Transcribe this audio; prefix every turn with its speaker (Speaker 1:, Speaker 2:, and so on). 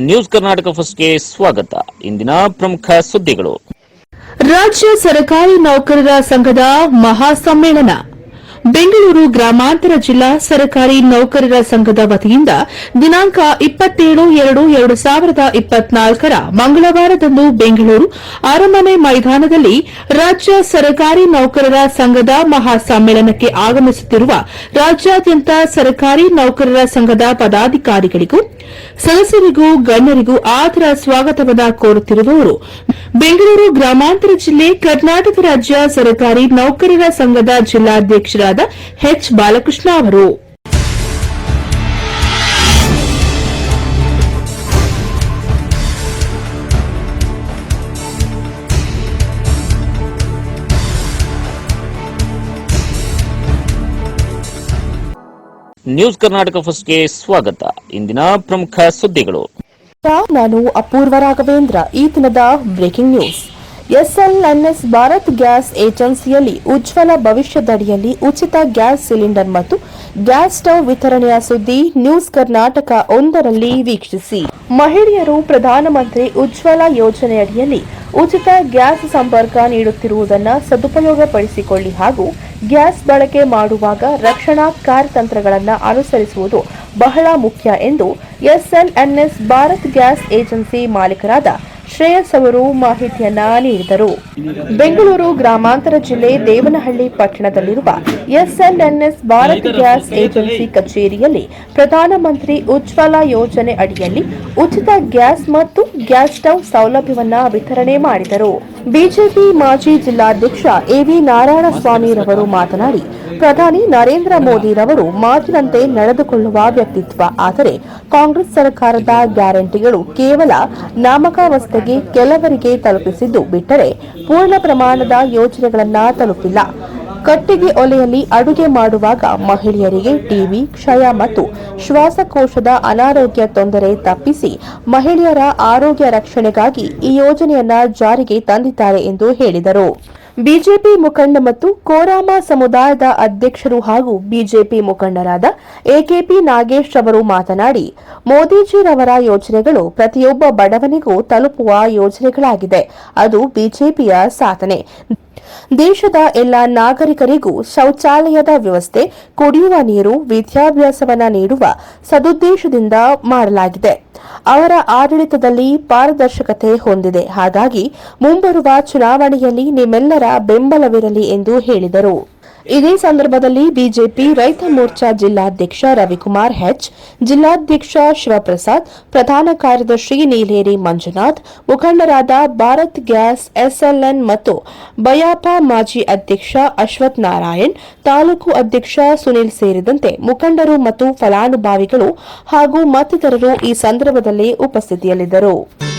Speaker 1: News Karnataka ಫಸ್ಟ್ಗೆ ಸ್ವಾಗತ. ಇಂದಿನ ಪ್ರಮುಖ ಸುದ್ದಿಗಳು.
Speaker 2: ರಾಜ್ಯ ಸರ್ಕಾರಿ ನೌಕರರ ಸಂಘದ ಮಹಾಸಮ್ಮೇಳನ. ಬೆಂಗಳೂರು ಗ್ರಾಮಾಂತರ ಜಿಲ್ಲಾ ಸರ್ಕಾರಿ ನೌಕರರ ಸಂಘದ ವತಿಯಿಂದ ದಿನಾಂಕ ಇಪ್ಪತ್ತೇಳು ಎರಡು ಎರಡು ಸಾವಿರದ ಇಪ್ಪತ್ನಾಲ್ಕರ ಮಂಗಳವಾರದಂದು ಬೆಂಗಳೂರು ಅರಮನೆ ಮೈದಾನದಲ್ಲಿ ರಾಜ್ಯ ಸರ್ಕಾರಿ ನೌಕರರ ಸಂಘದ ಮಹಾಸಮ್ಮೇಳನಕ್ಕೆ ಆಗಮಿಸುತ್ತಿರುವ ರಾಜ್ಯಾದ್ಯಂತ ಸರ್ಕಾರಿ ನೌಕರರ ಸಂಘದ ಪದಾಧಿಕಾರಿಗಳಿಗೂ, ಸದಸ್ಯರಿಗೂ, ಗಣ್ಯರಿಗೂ ಆದರ ಸ್ವಾಗತವನ್ನು ಕೋರುತ್ತಿರುವವರು ಬೆಂಗಳೂರು ಗ್ರಾಮಾಂತರ ಜಿಲ್ಲೆ ಕರ್ನಾಟಕ ರಾಜ್ಯ ಸರ್ಕಾರಿ ನೌಕರರ ಸಂಘದ ಜಿಲ್ಲಾಧ್ಯಕ್ಷರಾದ ಎಚ್ ಬಾಲಕೃಷ್ಣ ಅವರು.
Speaker 1: ನ್ಯೂಸ್ ಕರ್ನಾಟಕ ಫಸ್ಟ್ಗೆ ಸ್ವಾಗತ. ಇಂದಿನ ಪ್ರಮುಖ ಸುದ್ದಿಗಳು.
Speaker 2: ನಾನು ಅಪೂರ್ವ ರಾಘವೇಂದ್ರ ಈ ದಿನದ breaking news. SLNS Bharat gas ಏಜೆನ್ಸಿಯಲ್ಲಿ Ujjwala ಭವಿಷ್ಯದಡಿಯಲ್ಲಿ ಉಚಿತ ಗ್ಯಾಸ್ ಸಿಲಿಂಡರ್ ಮತ್ತು ಗ್ಯಾಸ್ ಸ್ಟವ್ ವಿತರಣೆಯ ಸುದ್ದಿ ನ್ಯೂಸ್ ಕರ್ನಾಟಕ ಒಂದರಲ್ಲಿ ವೀಕ್ಷಿಸಿ. ಮಹಿಳೆಯರು ಪ್ರಧಾನಮಂತ್ರಿ ಉಜ್ವಲ ಯೋಜನೆಯಡಿಯಲ್ಲಿ ಉಚಿತ ಗ್ಯಾಸ್ ಸಂಪರ್ಕ ನೀಡುತ್ತಿರುವುದನ್ನು ಸದುಪಯೋಗಪಡಿಸಿಕೊಳ್ಳಿ ಹಾಗೂ ಗ್ಯಾಸ್ ಬಳಕೆ ಮಾಡುವಾಗ ರಕ್ಷಣಾ ಕಾರ್ಯತಂತ್ರಗಳನ್ನು ಅನುಸರಿಸುವುದು ಬಹಳ ಮುಖ್ಯ ಎಂದು ಎಸ್ಎಲ್ಎನ್ಎಸ್ ಭಾರತ್ ಗ್ಯಾಸ್ ಏಜೆನ್ಸಿ ಮಾಲೀಕರಾದ ಶ್ರೇಯಸ್ ಅವರು ಮಾಹಿತಿಯನ್ನ ನೀಡಿದರು. ಬೆಂಗಳೂರು ಗ್ರಾಮಾಂತರ ಜಿಲ್ಲೆ ದೇವನಹಳ್ಳಿ ಪಟ್ಟಣದಲ್ಲಿರುವ ಎಸ್ಎಲ್ಎನ್ಎಸ್ ಭಾರತ್ ಗ್ಯಾಸ್ ಏಜೆನ್ಸಿ ಕಚೇರಿಯಲ್ಲಿ ಪ್ರಧಾನಮಂತ್ರಿ ಉಜ್ವಲ ಯೋಜನೆ ಅಡಿಯಲ್ಲಿ ಉಚಿತ ಗ್ಯಾಸ್ ಮತ್ತು ಗ್ಯಾಸ್ ಸ್ಟವ್ ಸೌಲಭ್ಯವನ್ನ ವಿತರಣೆ ಮಾಡಿದರು. ಬಿಜೆಪಿ ಮಾಜಿ ಜಿಲ್ಲಾಧ್ಯಕ್ಷ ಎವಿ ನಾರಾಯಣಸ್ವಾಮಿರವರು ಮಾತನಾಡಿ ಪ್ರಧಾನಿ ನರೇಂದ್ರ ಮೋದಿರವರು ಮಾತಿನಂತೆ ನಡೆದುಕೊಳ್ಳುವ ವ್ಯಕ್ತಿತ್ವ. ಆದರೆ ಕಾಂಗ್ರೆಸ್ ಸರ್ಕಾರದ ಗ್ಯಾರಂಟಿಗಳು ಕೇವಲ ನಾಮಕಾವಸ್ಥೆಗೆ ಕೆಲವರಿಗೆ ತಲುಪಿಸಿದ್ದು ಬಿಟ್ಟರೆ ಪೂರ್ಣ ಪ್ರಮಾಣದ ಯೋಜನೆಗಳನ್ನು ತಲುಪಿಲ್ಲ. ಕಟ್ಟಿಗೆ ಒಲೆಯಲ್ಲಿ ಅಡುಗೆ ಮಾಡುವಾಗ ಮಹಿಳೆಯರಿಗೆ ಟಿವಿ, ಕ್ಷಯ ಮತ್ತು ಶ್ವಾಸಕೋಶದ ಅನಾರೋಗ್ಯ ತೊಂದರೆ ತಪ್ಪಿಸಿ ಮಹಿಳೆಯರ ಆರೋಗ್ಯ ರಕ್ಷಣೆಗಾಗಿ ಈ ಯೋಜನೆಯನ್ನ ಜಾರಿಗೆ ತಂದಿದ್ದಾರೆ ಎಂದು ಹೇಳಿದರು. ಬಿಜೆಪಿ ಮುಖಂಡ ಮತ್ತು ಕೋರಾಮ ಸಮುದಾಯದ ಅಧ್ಯಕ್ಷರು ಹಾಗೂ ಬಿಜೆಪಿ ಮುಖಂಡರಾದ ಎಕೆಪಿ ನಾಗೇಶ್ ಅವರು ಮಾತನಾಡಿ, ಮೋದಿಜಿರವರ ಯೋಜನೆಗಳು ಪ್ರತಿಯೊಬ್ಬ ಬಡವನಿಗೂ ತಲುಪುವ ಯೋಜನೆಗಳಾಗಿದೆ. ಅದು ಬಿಜೆಪಿಯ ಸಾಧನೆ. ದೇಶದ ಎಲ್ಲ ನಾಗರಿಕರಿಗೂ ಶೌಚಾಲಯದ ವ್ಯವಸ್ಥೆ, ಕುಡಿಯುವ ನೀರು, ವಿದ್ಯಾಭ್ಯಾಸವನ್ನ ನೀಡುವ ಸದುದ್ದೇಶದಿಂದ ಮಾಡಲಾಗಿದೆ. ಅವರ ಆಡಳಿತದಲ್ಲಿ ಪಾರದರ್ಶಕತೆ ಹೊಂದಿದೆ. ಹಾಗಾಗಿ ಮುಂಬರುವ ಚುನಾವಣೆಯಲ್ಲಿ ನಿಮ್ಮೆಲ್ಲರ ಬೆಂಬಲವಿರಲಿ ಎಂದು ಹೇಳಿದರು. ಇದೇ ಸಂದರ್ಭದಲ್ಲಿ ಬಿಜೆಪಿ ರೈತ ಮೋರ್ಚಾ ಜಿಲ್ಲಾಧ್ಯಕ್ಷ ರವಿಕುಮಾರ್ ಹೆಚ್, ಜಿಲ್ಲಾಧ್ಯಕ್ಷ ಶಿವಪ್ರಸಾದ್, ಪ್ರಧಾನ ಕಾರ್ಯದರ್ಶಿ ನೀಲೇರಿ ಮಂಜುನಾಥ್, ಮುಖಂಡರಾದ ಭಾರತ್ ಗ್ಯಾಸ್, ಎಸ್ಎಲ್ಎನ್ ಮತ್ತು ಬಯಾಪ ಮಾಜಿ ಅಧ್ಯಕ್ಷ ಅಶ್ವಥ್ ನಾರಾಯಣ್, ತಾಲೂಕು ಅಧ್ಯಕ್ಷ ಸುನಿಲ್ ಸೇರಿದಂತೆ ಮುಖಂಡರು ಮತ್ತು ಫಲಾನುಭವಿಗಳು ಹಾಗೂ ಮತ್ತಿತರರು ಈ ಸಂದರ್ಭದಲ್ಲಿ ಉಪಸ್ಥಿತಿಯಲ್ಲಿದ್ದರು.